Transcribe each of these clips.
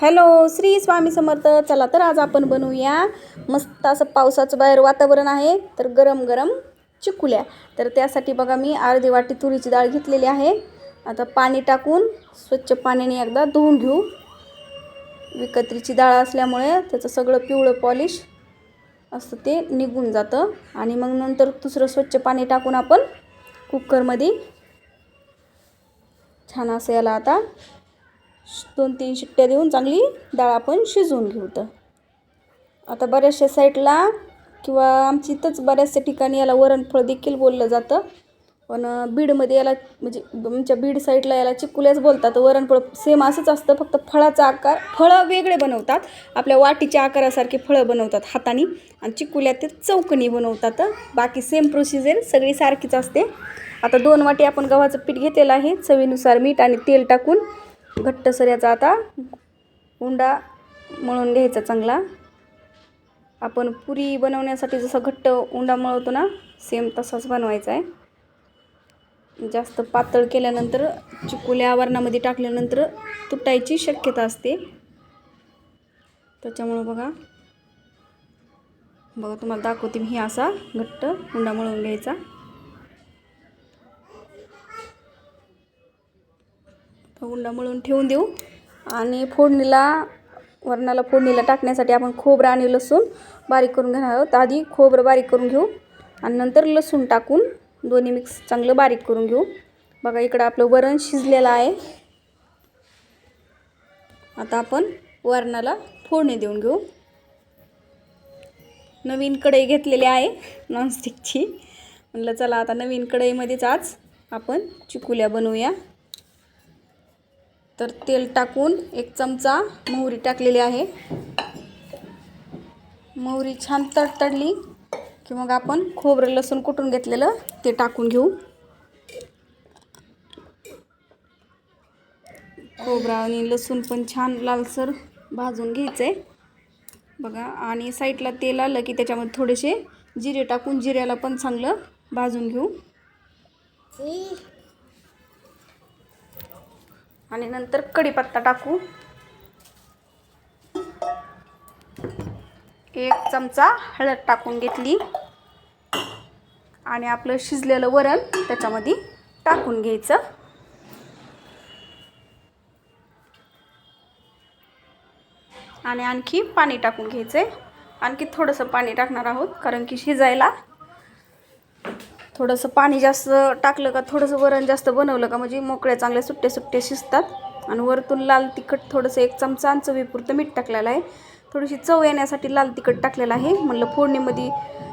Hello Shri Swami Samarth. चला तर आज आपण बनवूया मस्त असं पावसाचं बाहेर वातावरण आहे तर गरम गरम चिकुल्या. तर त्यासाठी बघा मी अर्धी वाटी तुरीची डाळ घेतलेली आहे. आता पाणी टाकून स्वच्छ पाण्याने एकदा धुवून घेऊ. विकत्रीची डाळ असल्यामुळे त्याचं सगळं पिवळं पॉलिश असतं ते निघून जातं. आणि मग नंतर दुसरं स्वच्छ पाणी टाकून आपण कुकरमध्ये छान असं याला आता दोन तीन शिट्ट्या देऊन चांगली डाळ आपण शिजवून घेऊ तर आता बऱ्याचशा साईडला किंवा आमची इथंच बऱ्याचशा ठिकाणी याला वरणफळ देखील बोललं जातं. पण बीडमध्ये याला म्हणजे आमच्या बीड साईडला याला चिकुल्याच बोलतात. वरणफळ सेम असंच असतं. फक्त फळाचा आकार फळं वेगळे बनवतात. आपल्या वाटीच्या आकारासारखे फळं बनवतात हाताने. आणि चिकुल्या ते चौकणी बनवतात. बाकी सेम प्रोसिजर सगळी सारखीच असते. आता दोन वाटी आपण गव्हाचं पीठ घेतलेलं आहे. चवीनुसार मीठ आणि तेल टाकून घट्टसर याचा आता उंडा मळून घ्यायचा चांगला. आपण पुरी बनवण्यासाठी जसं घट्ट उंडा मळवतो ना सेम तसाच बनवायचा आहे. जास्त पातळ केल्यानंतर चिकुल्या आवरणामध्ये टाकल्यानंतर तुटायची शक्यता असते. त्याच्यामुळं बघा. बघा तुम्हाला दाखवते मी ही असा घट्ट उंडा मळून घ्यायचा. उंडा मळून ठेवून देऊ. आणि फोडणीला वरणाला फोडणीला टाकण्यासाठी आपण खोबरं आणि लसूण बारीक करून घेणार आहोत. आधी खोबरं बारीक करून घेऊ आणि नंतर लसूण टाकून दोन्ही मिक्स चांगलं बारीक करून घेऊ. बघा इकडं आपलं वरण शिजलेलं आहे. आता आपण वरणाला फोडणी देऊन घेऊ. नवीन कढई घेतलेली आहे नॉनस्टिकची म्हणलं चला आता नवीन कढईमध्येच आज आपण चिकुल्या बनवूया. तर तेल टाकून एक चमचा मोहरी टाकलेली आहे. मोहरी छान तडतडली की मग आपण खोबरं लसूण कुटून घेतलेलं ते टाकून घेऊ. खोबरा आणि लसूण पण छान लालसर भाजून घ्यायचं. आहे बघा आणि साईडला तेल आलं की त्याच्यामध्ये थोडेसे जिरे टाकून जिऱ्याला पण चांगलं भाजून घेऊ. आणि नंतर कढीपत्ता टाकू. एक चमचा हळद टाकून घेतली. आणि आपलं शिजलेलं वरण त्याच्यामध्ये टाकून घ्यायचं. आणि आणखी पाणी टाकून घ्यायचं आहे आणखी थोडंसं पाणी टाकणार आहोत कारण की शिजायला थोडंसं पाणी जास्त टाकलं का थोडंसं वरण जास्त बनवलं का म्हणजे मोकळ्या चांगल्या सुट्टे सुट्टे शिजतात. आणि वरतून लाल तिखट थोडंसं एक चमचा आणि चवीपुरतं मीठ टाकलेलं आहे. थोडीशी चव येण्यासाठी लाल तिखट टाकलेलं आहे. म्हणलं फोडणीमध्ये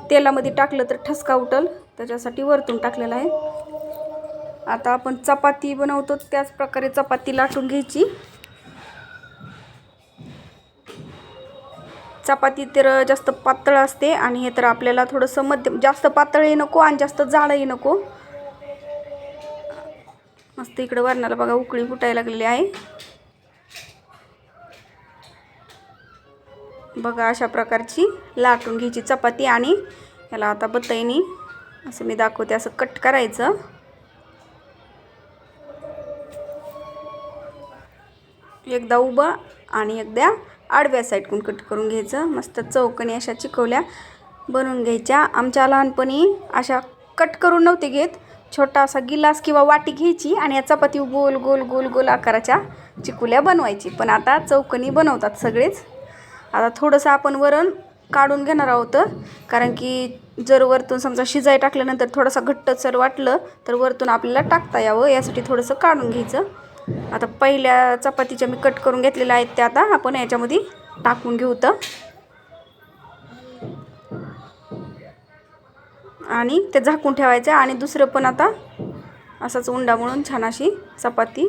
तेलामध्ये टाकलं तर ठसका उठल. त्याच्यासाठी वरतून टाकलेलं आहे. आता आपण चपाती बनवतो. त्याच प्रकारे चपाती लाटून घ्यायची. चपाती तर जास्त पातळ असते आणि हे तर आपल्याला थोडंसं मध्यम जास्त पातळही नको आणि जास्त जाडही नको. मस्त इकडं वरणाला बघा उकळी फुटायला लागलेली आहे. बघा अशा प्रकारची लाटून घ्यायची चपाती आणि याला आता बत्ताईनी असं मी दाखवते असं कट करायचं. एकदा उभं आणि एकदा आडव्या साईडकून कट करून घ्यायचं. मस्त चौकणी अशा चिकवल्या बनवून घ्यायच्या. आमच्या लहानपणी अशा कट करून नव्हते घेत. छोटा असा गिलास किंवा वाटी घ्यायची आणि या चपाती गोल गोल गोल गोल आकाराच्या चिकुल्या बनवायची. पण आता चौकणी बनवतात सगळेच. आता थोडंसं आपण वरण काढून घेणार आहोत. कारण की जर वरतून समजा शिजाय टाकल्यानंतर थोडासा घट्टसर वाटलं तर वरतून आपल्याला टाकता यावं. यासाठी थोडंसं काढून घ्यायचं. आता पहिल्या चपातीच्या मी कट करून घेतलेल्या आहेत त्या आता आपण याच्यामध्ये टाकून घेऊ तर. आणि ते झाकून ठेवायचं आणि दुसरं पण आता असाच उंडा म्हणून छान अशी चपाती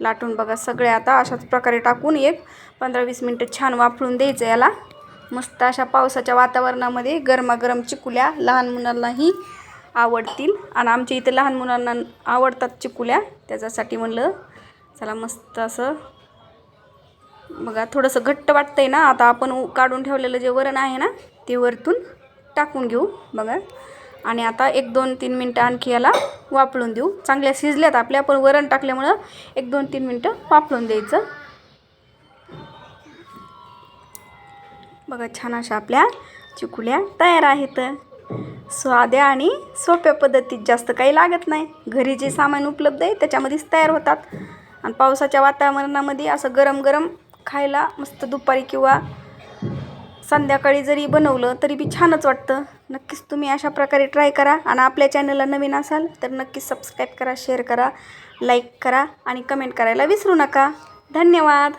लाटून बघा सगळे आता अशाच प्रकारे टाकून एक पंधरा वीस मिनटं छान वाफळून द्यायचं याला. मस्त अशा पावसाच्या वातावरणामध्ये गरमागरम चिकुल्या लहान मुलांनाही आवडतील. आणि आमच्या इथे लहान मुलांना आवडतात चिकुल्या. त्याच्यासाठी म्हणलं चला मस्त असं. बघा थोडंसं घट्ट वाटतंय ना आता आपण उ- काढून ठेवलेलं जे वरण आहे ना ते वरतून टाकून घेऊ बघा. आणि आता एक दोन तीन मिनटं आणखी याला वापरून देऊ. चांगल्या शिजल्यात आपल्या आपण वरण टाकल्यामुळं एक दोन तीन मिनटं वापळून द्यायचं. बघा छान अशा आपल्या चिकुल्या तयार आहेत. स्वाद्या आणि सोप्या पद्धतीत जास्त काही लागत नाही. घरी जे सामान उपलब्ध आहे त्याच्यामध्येच तयार होतात. आणि पावसाच्या वातावरणामध्ये असं गरम गरम खायला मस्त दुपारी किंवा संध्याकाळी जरी बनवलं तरी बी छानच वाटतं. नक्कीच तुम्ही अशा प्रकारे ट्राय करा आणि आपल्या चॅनलला नवीन असाल तर नक्कीच सबस्क्राईब करा शेअर करा लाईक करा आणि कमेंट करायला विसरू नका. धन्यवाद!